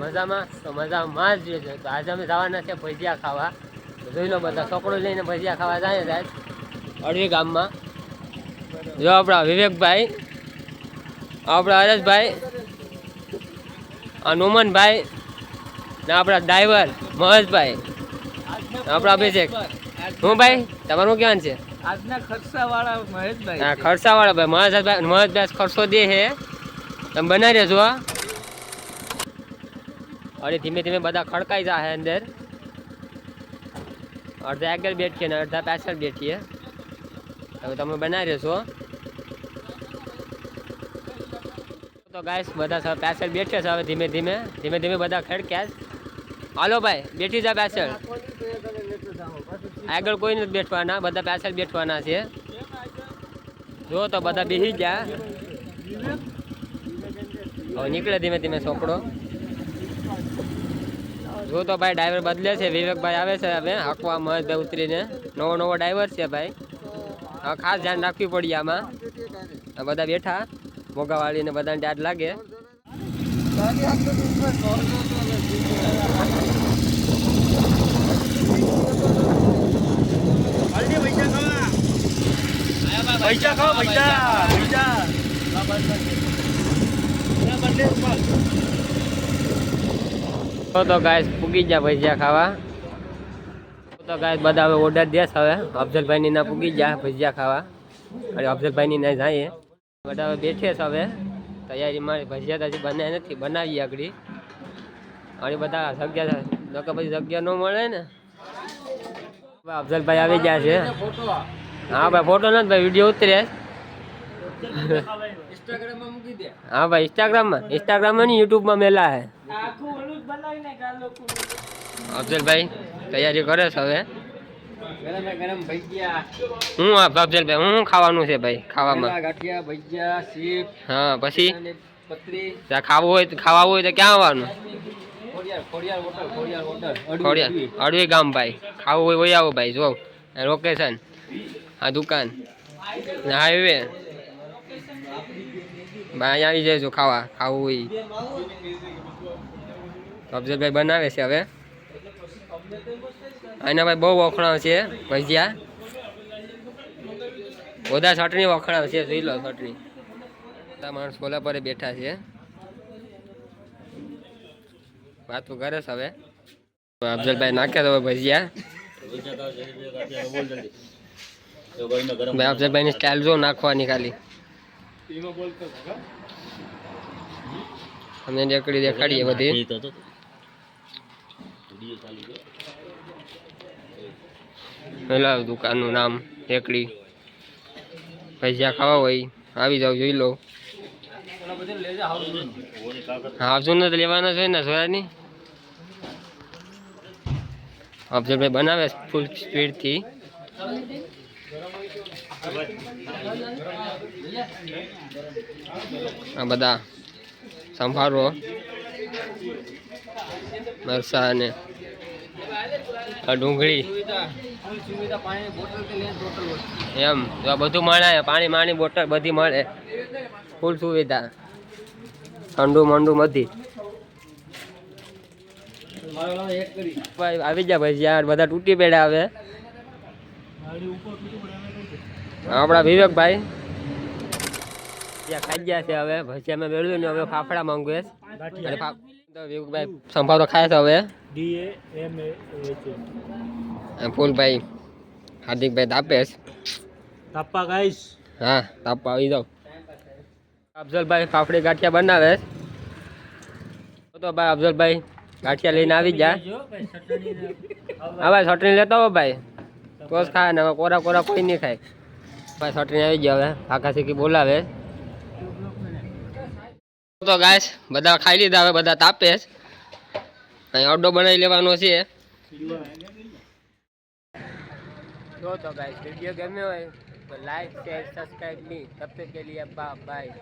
મજામાં તો મજામાં જ છે. તો આજે અમે જવાના છે ભજીયા ખાવા. જોઈ લો બધા છોકરો લઈને ભજીયા ખાવા જાય જાય અડવી ગામમાં. જો આપણા વિવેકભાઈ આપણા હરેશભાઈ આ નુમનભાઈ ને આપણા ડ્રાઈવર મહેશભાઈ. આપણા અભિષેક. હું ભાઈ તમારું ક્યાં છે? આજના ખર્ચા વાળા મહેશભાઈ હા ખર્ચાવાળા ભાઈ. મહેશભાઈ મહેશભાઈ ખર્ચો દે છે. તમે બનાવી રહેજો હા. અરે ધીમે ધીમે બધા ખડકાઈ જાય અંદર અડધા આગળ બેઠીએ ને અડધા પાછળ બેઠીએ હવે તમે બનાવી રહેશો તો ગાઈસ બધા સર પાછળ બેઠે છે હવે ધીમે ધીમે ધીમે ધીમે બધા ખડક્યા છે. હાલો ભાઈ બેઠી જા પાછળ આગળ કોઈ નથી બેઠવાના બધા પાછળ બેઠવાના છે જો તો બધા બેસી ગયા હવે નીકળે ધીમે ધીમે છોકરો જો તો ભાઈ ડ્રાઈવર બદલે છે, વિવેકભાઈ આવે છે હવે, હાંકવા મહેશભાઈ ઉતરીને. નવો નવો ડ્રાઈવર છે ભાઈ. હવે ખાસ ધ્યાન રાખવી પડી આમાં. બધા બેઠા મોગાવાળીને બધાને ડાટ લાગે. પૈસા ખાઓ, પૈસા પૈસા. તો તો ગાય પૂગી ગયા ભજીયા ખાવા. તો ગાય બધા હવે ઓર્ડર દેશ હવે. અફઝલભાઈની ના પૂગી ગયા ભજીયા ખાવા. અને અફઝલભાઈની ના જાય બધા હવે બેઠે છે હવે. તૈયારી મારી ભજીયા તો હજી બનાવી નથી બનાવીએ આગળ. અને બધા જગ્યા નકર પછી જગ્યા ન મળે ને. ભાઈ અફઝલભાઈ આવી ગયા છે. હા ભાઈ ફોટો નથી ભાઈ વીડિયો ઉતરે. ઇન્સ્ટાગ્રામમાં મૂકી દે. હા ભાઈ ઇન્સ્ટાગ્રામમાં ઇન્સ્ટાગ્રામમાં નહીં યુટ્યુબમાં મેલા હે. અફઝલભાઈ તૈયારી કરે છે હવે. ગરમ ગરમ ભજીયા. હું આ અફઝલભાઈ હું શું ખાવાનું છે ભાઈ ખાવામાં. ગાંઠિયા ભજીયા સીપ હા પછી? ખાવું હોય ખાવા હોય તો ક્યાં આવવાનું? ખોડિયાર ખોડિયાર હોટલ ખોડિયાર હોટલ ખોડિયા અડવી ગામ ભાઈ. ખાવું હોય હોય આવો ભાઈ જો. લોકેશન આ દુકાન. ને હાઈવે ભાઈ અહીંયા આવી જજો ખાવા ખાવું હોય. અફઝલભાઈ બનાવે છે હવે. આના ભાઈ બહુ વખણાવ છે, ભજીયા. બધા ચટણી વખણાવ છે, જોઈ લો ચટણી બધા માણસ ખોલા પર બેઠા છે. વાતો કરે છે હવે. અફઝલભાઈ નાખે તો ભજીયા. ભાઈ અફઝલભાઈની સ્ટાઇલ જો નાખવાની ખાલી. અમે દેખડી દેખાડીએ બધી. પેલા દુકાનનું નામ ટેકડી ભજીયા ખાવા હોય, આવી જાવ જોઈ લો. હાફજો ને તો લેવાના છે ને, સોયાની. અફઝલભાઈ બનાવે ફૂલ સ્પીડથી આ બધા સંભાળો મરસા અને ડુંગળી. એમ, તો આ બધું મળે, પાણી માણી બોટલ બધી મળે. ફૂલ સુવિધા. ઠંડુ મંડુ બધી. આવી જા ભાઈ યાર બધા તૂટી પેડા આવે આપણા વિવેકભાઈ ત્યાં ખાઈ ગયા છે હવે. ભજીયા અમે મેળવ્યું ને હવે ફાફડા માંગુએ અને વિવેકભાઈ સંભારો ખાય છે હવે. અને ફૂલભાઈ હાર્દિકભાઈ તાપે છે. તાપા ગાઈસ હા તાપવા આવી જાઓ. અફઝલભાઈ ફાફડી ગાંઠિયા બનાવે છે. તો ભાઈ અફઝલભાઈ ગાંઠિયા લઈને આવી ગયા. હા ભાઈ ચટણી લેતો હો ભાઈ. તો જ ખાય ને હવે કોરા કોરા કોઈ નહીં ખાય. ભાઈ ચટણી આવી ગયા હવે. આખા શીખી બોલાવે. તો ગાઈસ, બધા ખાઈ લીધા, હવે બધા તાપે જ. અહીં ઓડો બનાવી લેવાનો છે. તો તો ગાઈસ વિડિયો ગમ્યો હોય તો લાઈક શેર સબસ્ક્રાઇબ નહીં તબ તક કે લિયે બાય